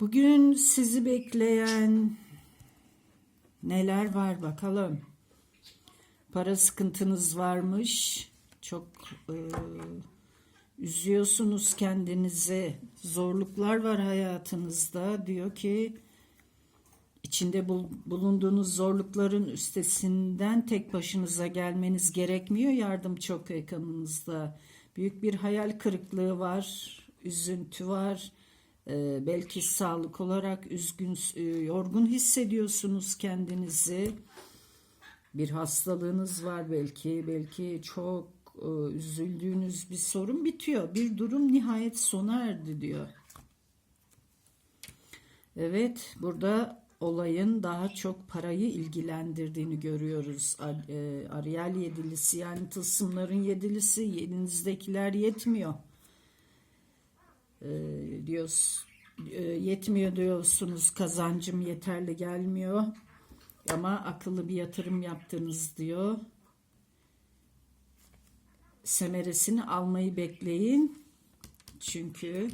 Bugün sizi bekleyen neler var bakalım. Para sıkıntınız varmış. Çok e, üzüyorsunuz kendinizi. Zorluklar var hayatınızda. Diyor ki içinde bul- bulunduğunuz zorlukların üstesinden tek başınıza gelmeniz gerekmiyor. Yardım çok yakınınızda. Büyük bir hayal kırıklığı var, üzüntü var. Ee, belki sağlık olarak üzgün, e, yorgun hissediyorsunuz kendinizi. Bir hastalığınız var belki, belki çok e, üzüldüğünüz bir sorun bitiyor. Bir durum nihayet sona erdi diyor. Evet, burada olayın daha çok parayı ilgilendirdiğini görüyoruz. Ar- e, Ariel yedilisi yani tılsımların yedilisi, elinizdekiler yetmiyor. E, diyoruz, e, yetmiyor diyorsunuz, kazancım yeterli gelmiyor. Ama akıllı bir yatırım yaptınız diyor. Semeresini almayı bekleyin. Çünkü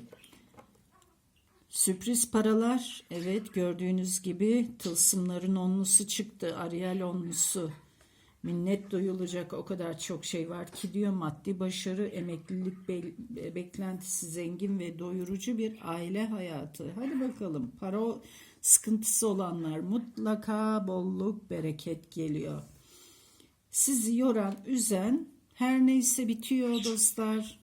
Sürpriz paralar. Evet gördüğünüz gibi tılsımların onlusu çıktı. Ariel onlusu. Minnet duyulacak o kadar çok şey var ki diyor maddi başarı, emeklilik be- beklentisi, zengin ve doyurucu bir aile hayatı. Hadi bakalım para sıkıntısı olanlar mutlaka bolluk, bereket geliyor. Sizi yoran, üzen her neyse bitiyor dostlar.